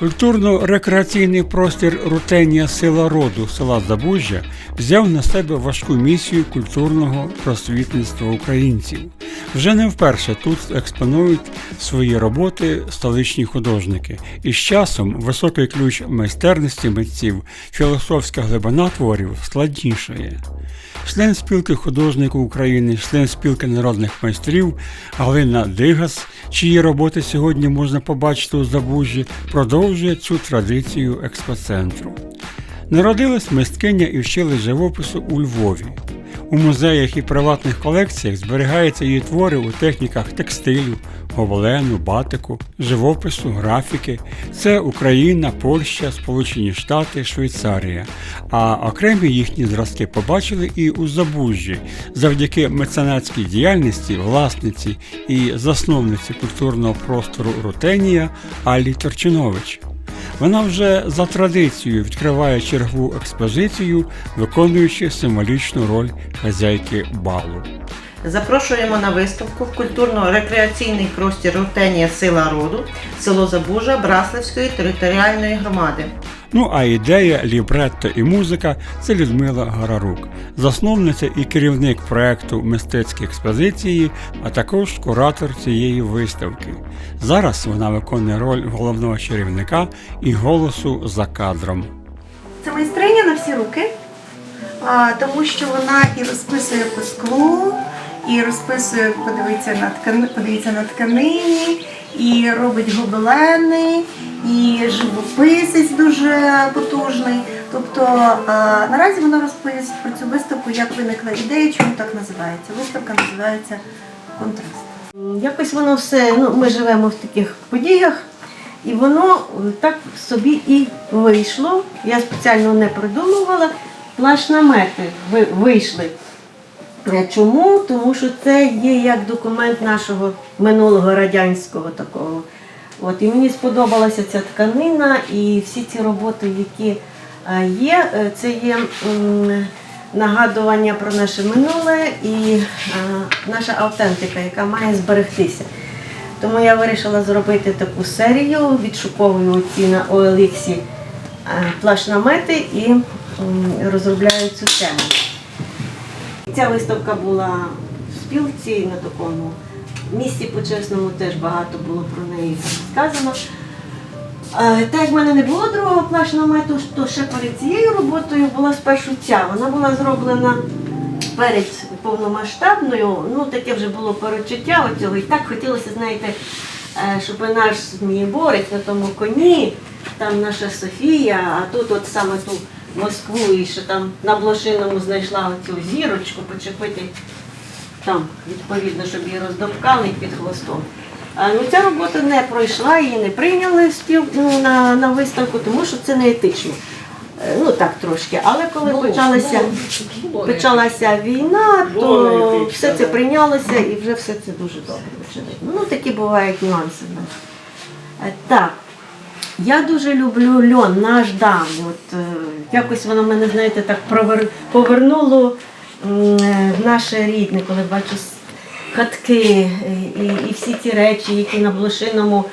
Культурно-рекреаційний простір Рутенія Сила роду села Забужжя взяв на себе важку місію культурного просвітництва українців. Вже не вперше тут експонують свої роботи столичні художники, і з часом високий ключ майстерності митців, філософська глибина творів складнішає. Член спілки художників України, член спілки народних майстрів Галина Дигас, чиї роботи сьогодні можна побачити у Забужжі, продовжує цю традицію експоцентру. Народилась мисткиня і вчили живопису у Львові. У музеях і приватних колекціях зберігаються її твори у техніках текстилю, гобелену, батику, живопису, графіки. Це Україна, Польща, Сполучені Штати, Швейцарія. А окремі їхні зразки побачили і у Забужжі завдяки меценатській діяльності власниці і засновниці культурного простору Рутенія Алі Торчинович. Вона вже за традицією відкриває чергову експозицію, виконуючи символічну роль хазяйки балу. Запрошуємо на виставку в культурно-рекреаційний простір Рутенія Сила роду, село Забужа Браславської територіальної громади. Ну а ідея, лібретто і музика це Людмила Гарарук, засновниця і керівник проекту мистецькі експозиції, а також куратор цієї виставки. Зараз вона виконує роль головного чарівника і голосу за кадром. Це майстриня на всі руки, тому що вона і розписує по склу, і розписує, подивіться на ткани, подивіться на тканині, і робить гобелени, і живописець дуже потужний. Тобто наразі вона розповість про цю виставку, як виникла ідея, чому так називається. Виставка називається Контраст. Якось воно все, ну ми живемо в таких подіях, і воно так собі і вийшло. Я спеціально не придумувала. Плащ намети вийшли. Е, Чому? Тому що це є як документ нашого минулого радянського такого. От, і мені сподобалася ця тканина і всі ці роботи, які е, є, е, це є нагадування про наше минуле і наша автентика, яка має зберегтися. Тому я вирішила зробити таку серію, відшуковую ці на OLX плащ-намети і розробляю цю тему. Ця виставка була в спілці на такому місці почесному, теж багато було про неї сказано. Е, Так як в мене не було другого плащ-намету, то ще перед цією роботою була спершу ця. Вона була зроблена перед повномасштабною, ну таке вже було перечуття оцього. І так хотілося, знаєте, е, щоб наш Змієборець на тому коні, там наша Софія, а тут от саме ту Москву, і що там на блошиному знайшла оцю зірочку почепити там, відповідно, щоб її роздовкали під хвостом. А, ну, ця робота не пройшла, її не прийняли в спіл, ну, на, на виставку, тому що це не етично. Е, Ну так трошки. Але коли почалася, почалася війна, то все це прийнялося і вже все це дуже добре. Ну такі бувають нюанси. Е, Так. Я дуже люблю льон, наш давній. От, е, якось воно мене, знаєте, так провер... повернуло е, в наше рідне, коли бачу хатки е, і, і всі ті речі, які на блошиному,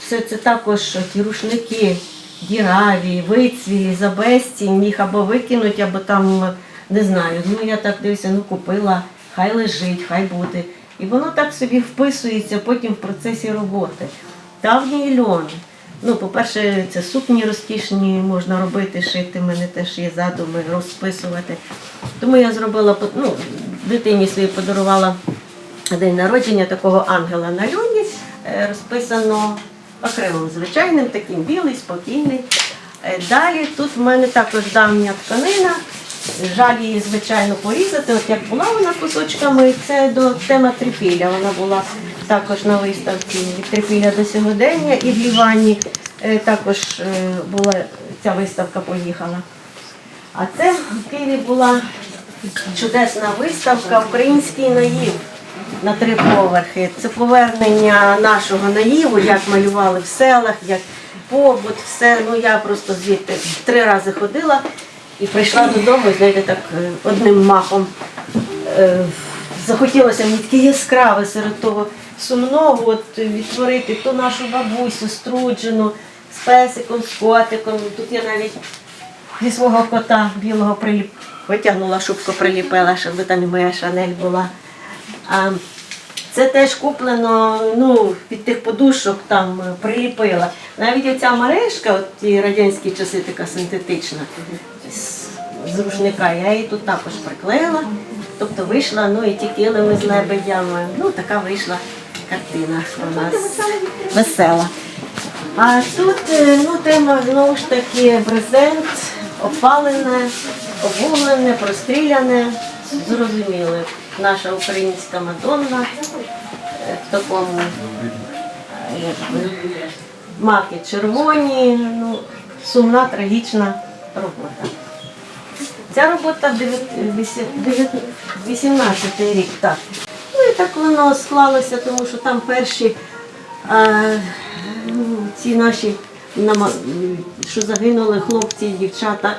все це також ті рушники, діраві, вицвілі, за безцінь, їх або викинуть, або там, не знаю. Ну я так дивлюся, ну купила, хай лежить, хай буде. І воно так собі вписується потім в процесі роботи. Давній льон. Ну, по-перше, це сукні розкішні можна робити, шити. Мене теж є задуми розписувати. Тому я зробила ну, дитині своїй подарувала день народження такого ангела на льоні, е, розписано акрилом звичайним, таким білий, спокійний. Е, Далі тут в мене також давня тканина. Жаль її, звичайно, порізати. От як була вона кусочками, це до тема трипілля. Вона була також на виставці від трипілля до сьогодення і в Лівані е, також е, була ця виставка поїхала. А це в Києві була чудесна виставка Український наїв на три поверхи. Це повернення нашого наїву, як малювали в селах, як побут, все. Ну я просто звідти три рази ходила і прийшла додому, знаєте, так е, одним махом. е, Захотілося мені таке яскраве серед того сумного от, відтворити ту нашу бабусю, струджену, з песиком, з котиком. Тут я навіть зі свого кота білого приліп... витягнула шубку, приліпила, щоб там і моя шанель була. А, це теж куплено ну, від тих подушок там е, приліпила. Навіть оця мережка, от ті радянські часи така синтетична, з, рушника, я її тут також приклеїла. Тобто вийшла, ну і ті килими з лебедями. Ну, така вийшла картина у нас весела. А тут е, ну, тема знову ж таки брезент, опалене, обуглене, простріляне. Зрозуміли, наша українська Мадонна е, в такому е, якби, маки червоні, ну, сумна, трагічна робота. Ця робота 18 рік, так. Ну і так воно склалося, тому що там перші а, ці наші, що загинули хлопці і дівчата.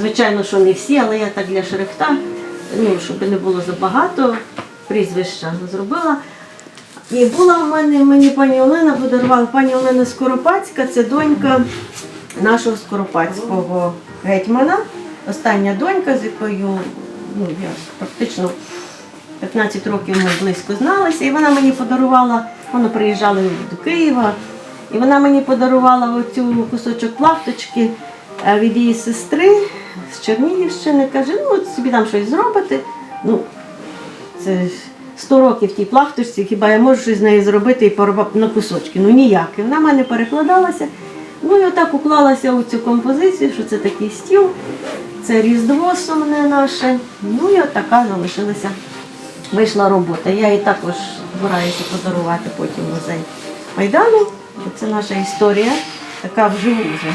Звичайно, що не всі, але я так для шрифта, ну, щоб не було забагато прізвища зробила. І була в мене, мені пані Олена подарувала, пані Олена Скоропадська, це донька нашого Скоропадського гетьмана, остання донька, з якою ну, я практично 15 років ми близько зналися, і вона мені подарувала, вона приїжджала до Києва, і вона мені подарувала оцю кусочок плахточки е, від її сестри з Чернігівщини. Каже, ну от собі там щось зробите. Ну, це 100 років тій плахточці, хіба я можу щось з нею зробити і порвати на кусочки? Ну ніяк. І вона в мене перекладалася. Ну і отак уклалася у цю композицію, що це такий стіл, це різдво сумне наше. Ну і отака залишилася. Вийшла робота. Я її також збираюся подарувати потім музей Майдану. Це наша історія, така вживу вже.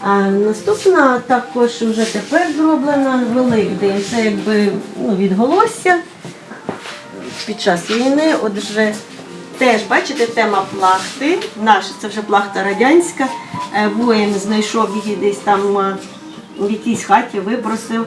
А наступна також вже тепер зроблена Великдень. Це якби ну, відголосся під час війни. Отже, теж бачите, тема плахти. Наша це вже плахта радянська. Е, Воїн знайшов її десь там е, в якійсь хаті, вибросив.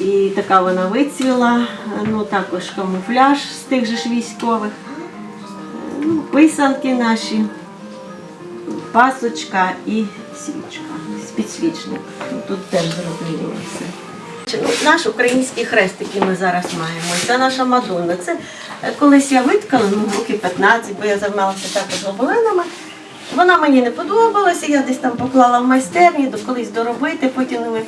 І така вона вицвіла. Ну також камуфляж з тих же ж військових. Ну, писанки наші пасочка і свічка, підсвічник. Ну, Тут теж зроблено все. Ну, Наш український хрест, який ми зараз маємо, це наша Мадонна. Це е, колись я виткала, ну, років 15, бо я займалася також гобеленами. Вона мені не подобалася, я десь там поклала в майстерні, колись доробити, потім ми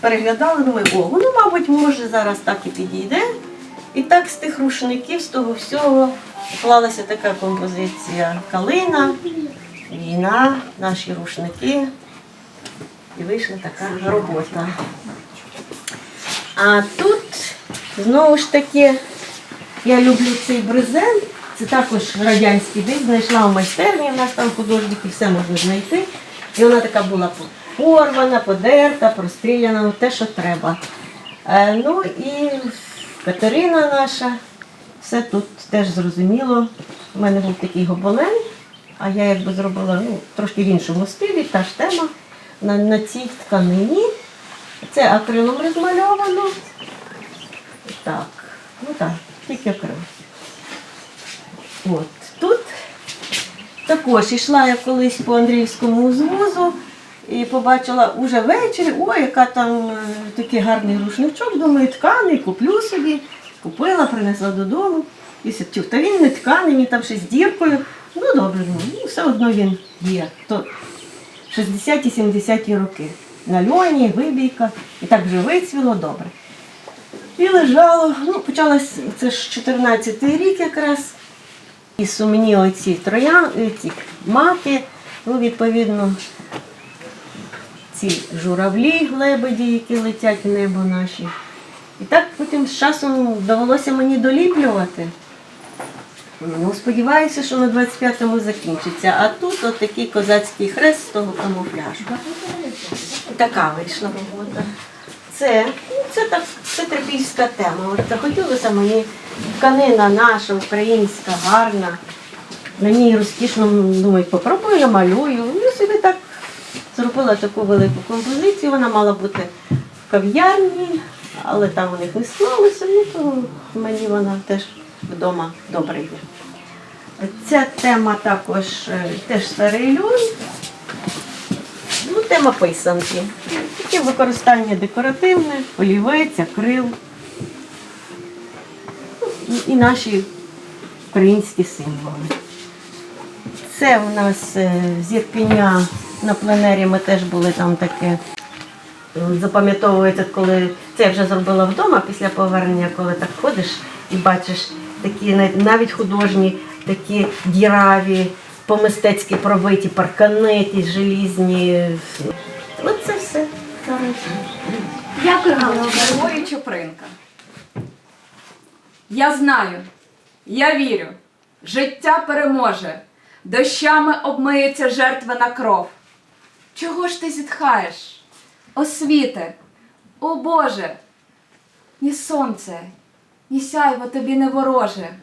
переглядали, думаю, о, воно, мабуть, може зараз так і підійде. І так з тих рушників, з того всього склалася така композиція калина, війна, наші рушники. І вийшла така робота. А тут знову ж таки я люблю цей брезент. Це також радянський диск, знайшла в майстерні, в нас там художники все можна знайти. І вона така була порвана, подерта, простріляна, те, що треба. Е, ну і Катерина наша, все тут теж зрозуміло. У мене був такий гобелен, а я якби зробила ну, трошки в іншому стилі, та ж тема на, на цій тканині. Це акрилом розмальовано. Так, ну так, тільки акрил. От тут також йшла я колись по Андріївському узвозу і побачила уже ввечері, ой, яка там е, такий гарний рушничок, думаю, тканий, куплю собі. Купила, принесла додому. І сидів, та він не тканий, він там ще з діркою. Ну добре, ну, ну, все одно він є. То 60-70-ті роки. На льоні, вибійка, і так вже вицвіло добре. І лежало, ну, почалось, це ж 14 рік якраз. І сумні оці троян, ці маки, ну, відповідно, ці журавлі, лебеді, які летять в небо наші. І так потім з часом довелося мені доліплювати. Ну, сподіваюся, що на 25-му закінчиться. А тут от козацький хрест з того камуфляжу. Така вийшла робота. Це, ну, це так, це трипільська тема. От захотілося мені тканина наша, українська, гарна. На ній розкішно, думаю, попробую, намалюю. Ну, собі так зробила таку велику композицію. Вона мала бути в кав'ярні, але там у них не склалося, ну то мені вона теж вдома добре є. Ця тема також е, теж старий льон. Ну, тема писанки. Таке використання декоративне, олівець, акрил. Ну, І, наші українські символи. Це у нас е, з Ірпеня на пленері ми теж були там таке. Запам'ятовується, коли це я вже зробила вдома після повернення, коли так ходиш і бачиш такі навіть художні, такі діраві, по-мистецьки пробиті паркани, ті желізні. Ну це все. Дякую, Галина. Григорій Чупринка. Я знаю, я вірю, життя переможе, дощами обмиється жертвена кров. Чого ж ти зітхаєш? Освіте, о Боже, ні сонце, ні сяйво тобі не вороже.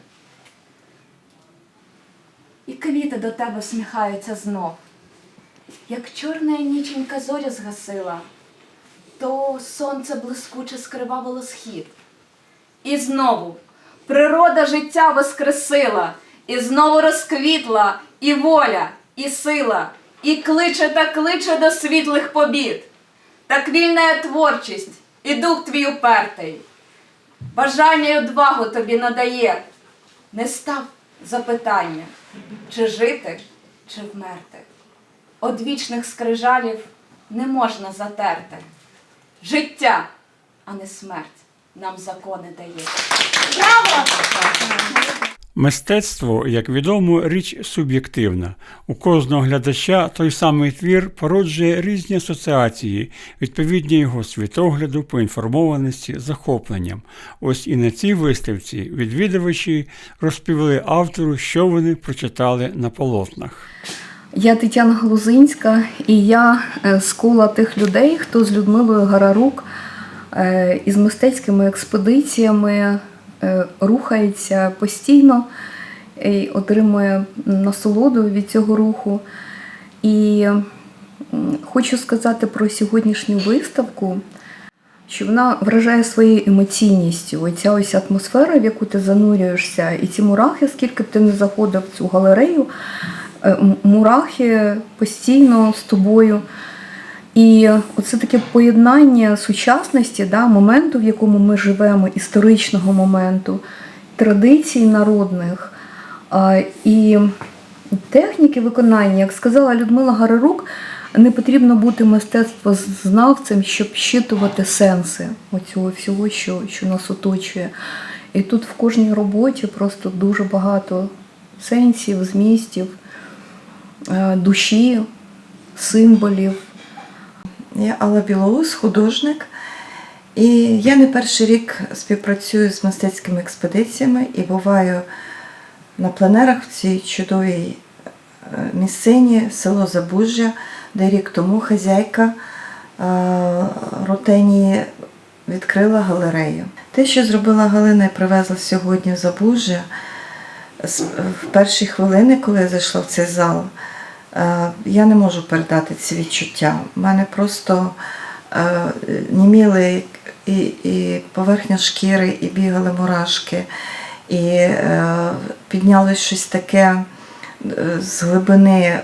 І квіти до тебе всміхаються знов. Як чорна ніченька зоря згасила, то сонце блискуче скривавило схід. І знову природа життя воскресила, і знову розквітла і воля, і сила, і кличе та кличе до світлих побід. Так вільна творчість, і дух твій упертий. Бажання й одвагу тобі надає. Не став запитання, чи жити, чи вмерти. Од вічних скрижалів не можна затерти. Життя, а не смерть, нам закони дає. Мистецтво, як відомо, річ суб'єктивна. У кожного глядача той самий твір породжує різні асоціації, відповідні його світогляду, поінформованості, захопленням. Ось і на цій виставці відвідувачі розповіли автору, що вони прочитали на полотнах. Я Тетяна Глузинська, і я е, з кола тих людей, хто з Людмилою Гарарук е, із мистецькими експедиціями е, рухається постійно і отримує насолоду від цього руху. І хочу сказати про сьогоднішню виставку, що вона вражає своєю емоційністю. Оця ось атмосфера, в яку ти занурюєшся, і ці мурахи, скільки б ти не заходив в цю галерею, е, мурахи постійно з тобою. І оце таке поєднання сучасності, да, моменту, в якому ми живемо, історичного моменту, традицій народних і техніки виконання, як сказала Людмила Гарарук, не потрібно бути мистецтвознавцем, щоб щитувати сенси оцього всього, що, що нас оточує. І тут в кожній роботі просто дуже багато сенсів, змістів, е, душі, символів. Я Алла Білоус, художник. І я не перший рік співпрацюю з мистецькими експедиціями і буваю на пленерах в цій чудовій е, місцині село Забужжя, де рік тому хазяйка е, Рутенії відкрила галерею. Те, що зробила Галина і привезла сьогодні в Забужжя, в перші хвилини, коли я зайшла в цей зал, я не можу передати ці відчуття. У мене просто е, німіли і, і поверхня шкіри, і бігали мурашки, і е, піднялось щось таке е, з глибини, е,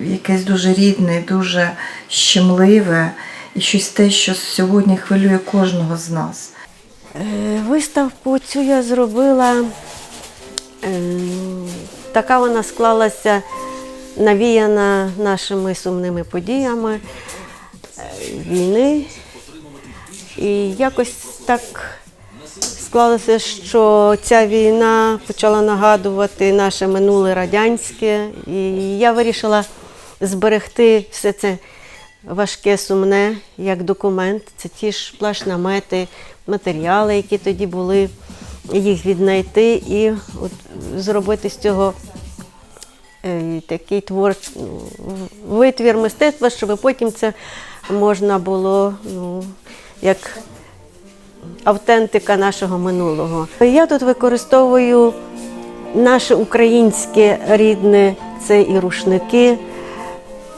якесь дуже рідне, дуже щемливе, і щось те, що сьогодні хвилює кожного з нас. Е, Виставку цю я зробила. е, Така вона склалася, навіяна нашими сумними подіями е, війни. І якось так склалося, що ця війна почала нагадувати наше минуле радянське. І я вирішила зберегти все це важке, сумне, як документ. Це ті ж плащ-намети, матеріали, які тоді були, їх віднайти і от зробити з цього такий твор, витвір мистецтва, щоб потім це можна було ну, як автентика нашого минулого. Я тут використовую наше українське рідне, це і рушники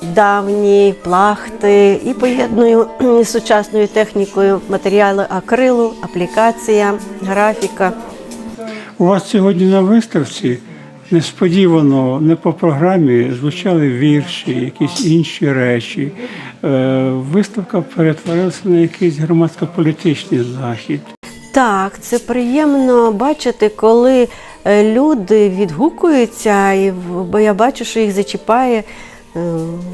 давні, плахти, і поєдную з сучасною технікою матеріали акрилу, аплікація, графіка. У вас сьогодні на виставці несподівано, не по програмі, звучали вірші, якісь інші речі. Е, Виставка перетворилася на якийсь громадсько-політичний захід. Так, це приємно бачити, коли е, люди відгукуються, і бо я бачу, що їх зачіпає, е,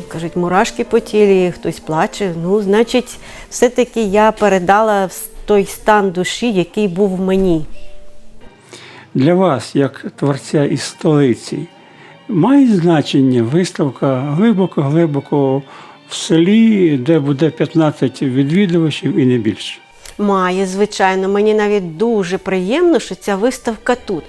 кажуть, мурашки по тілі, хтось плаче. Ну, значить, все-таки я передала той стан душі, який був в мені. Для вас, як творця із столиці, має значення виставка глибоко-глибоко в селі, де буде 15 відвідувачів і не більше. Має, звичайно. Мені навіть дуже приємно, що ця виставка тут.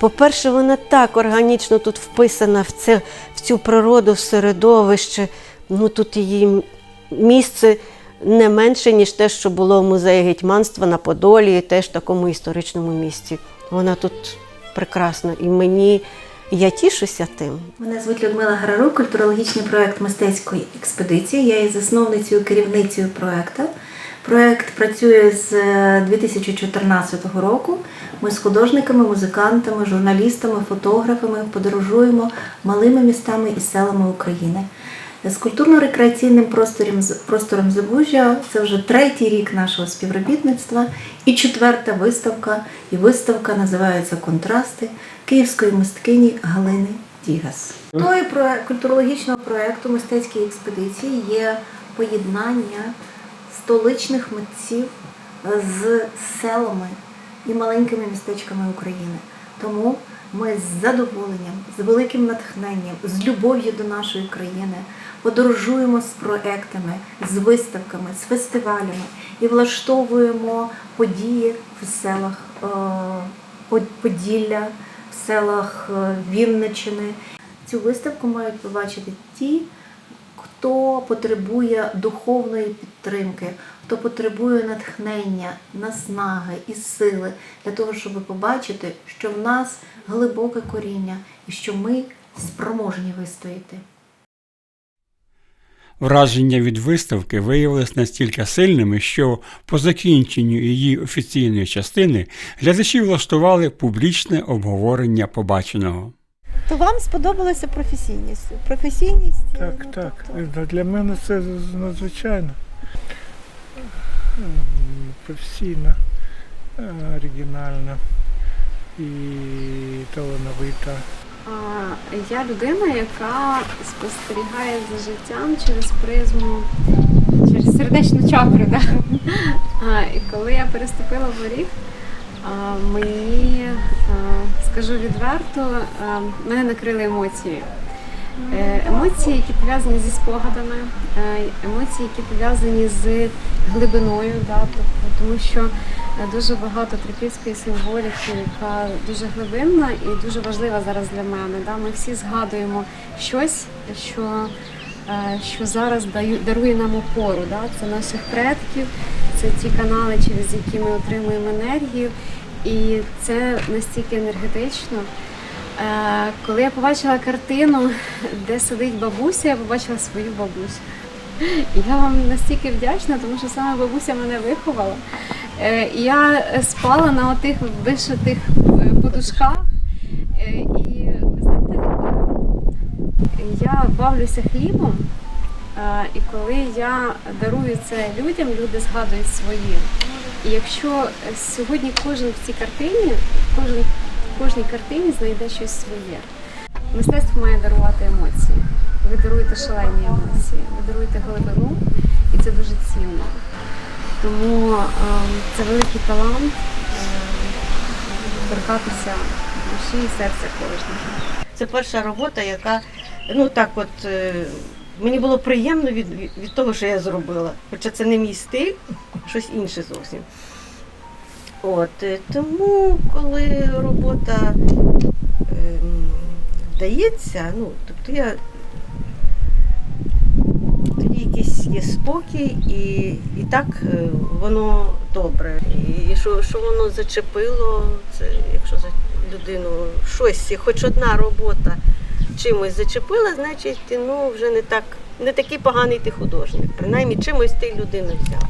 По-перше, вона так органічно тут вписана в, це, в цю природу, в середовище. Ну тут її місце не менше, ніж те, що було в музеї гетьманства на Подолі, теж в такому історичному місці. Вона тут прекрасна. І мені я тішуся тим. Мене звуть Людмила Грарук, культурологічний проект мистецької експедиції. Я є засновницею керівницею проекту. Проект працює з е, 2014 року. Ми з художниками, музикантами, журналістами, фотографами подорожуємо малими містами і селами України. З культурно-рекреаційним простором, простором Забужжя це вже третій рік нашого співробітництва і четверта виставка. І виставка називається Контрасти київської мисткині Галини Дігас. Проє- культурологічного проєкту мистецької експедиції є поєднання столичних митців з селами і маленькими містечками України. Тому ми з задоволенням, з великим натхненням, з любов'ю до нашої країни подорожуємо з проектами, з виставками, з фестивалями і влаштовуємо події в селах е, Поділля, в селах е, Вінничини. Цю виставку мають побачити ті, хто потребує духовної підтримки, хто потребує натхнення, наснаги і сили для того, щоб побачити, що в нас глибоке коріння і що ми спроможні вистояти. Враження від виставки виявилось настільки сильними, що по закінченню її офіційної частини глядачі влаштували публічне обговорення побаченого. То вам сподобалася професійність? Професійність Так, ну, так. тобто- Для мене це надзвичайно ем, професійно, е, оригінально і талановита. Я людина, яка спостерігає за життям через призму, через сердечну чакру. Да? І коли я переступила воріг, мені, скажу відверто, мене накрили емоції. Е, Емоції, які пов'язані зі спогадами, е, емоції, які пов'язані з глибиною, да, тобто, тому що е, дуже багато трипільської символіки, яка дуже глибинна і дуже важлива зараз для мене. Да. Ми всі згадуємо щось, що, що зараз дарує нам опору. Да. Це наших предків, це ті канали, через які ми отримуємо енергію. І це настільки енергетично. Е, Коли я побачила картину, де сидить бабуся, я побачила свою бабусю. Я вам настільки вдячна, тому що саме бабуся мене виховала. Е, Я спала на отих вишитих е, подушках. І ви знаєте, я бавлюся хлібом, і коли я дарую це людям, люди згадують свої. І якщо сьогодні кожен в цій картині, кожен в кожній картині знайде щось своє. Мистецтво має дарувати емоції. Ви даруєте шалені емоції, ви даруєте глибину, і це дуже цінно. Тому е, це великий талант е, торкатися душі і серця кожного. Це перша робота, яка ну так от е, мені було приємно від, від того, що я зробила. Хоча це не мій стиль, щось інше зовсім. От, е, тому, коли робота ем, вдається, ну, тобто я тоді якийсь є спокій, і, і так е, воно добре. І що, що воно зачепило, це якщо за людину щось, хоч одна робота чимось зачепила, значить ну, вже не так, не такий поганий ти художник. Принаймні чимось ти людину взяв.